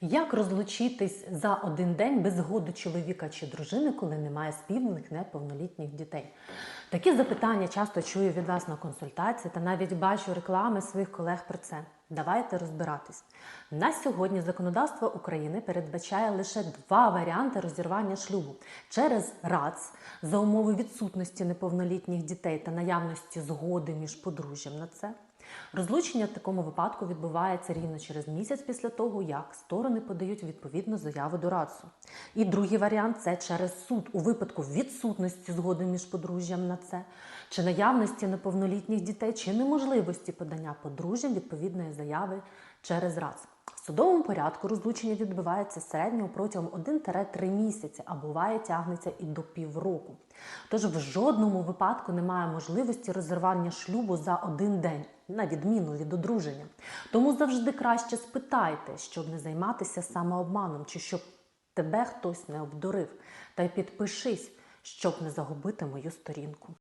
Як розлучитись за один день без згоди чоловіка чи дружини, коли немає спільних неповнолітніх дітей? Такі запитання часто чую від вас на консультації та навіть бачу реклами своїх колег про це. Давайте розбиратись. На сьогодні законодавство України передбачає лише два варіанти розірвання шлюбу через РАЦ за умови відсутності неповнолітніх дітей та наявності згоди між подружжям на це. Розлучення в такому випадку відбувається рівно через місяць після того, як сторони подають відповідну заяву до РАЦу. І другий варіант це через суд у випадку відсутності згоди між подружжям на це, чи наявності неповнолітніх дітей, чи неможливості подання подружжям відповідної заяви через РАЦ. В судовому порядку розлучення відбувається середньо протягом 1-3 місяці, а буває тягнеться і до півроку. Тож в жодному випадку немає можливості розірвання шлюбу за один день, на відміну від одруження. Тому завжди краще спитайте, щоб не займатися самообманом чи щоб тебе хтось не обдурив. Та й підпишись, щоб не загубити мою сторінку.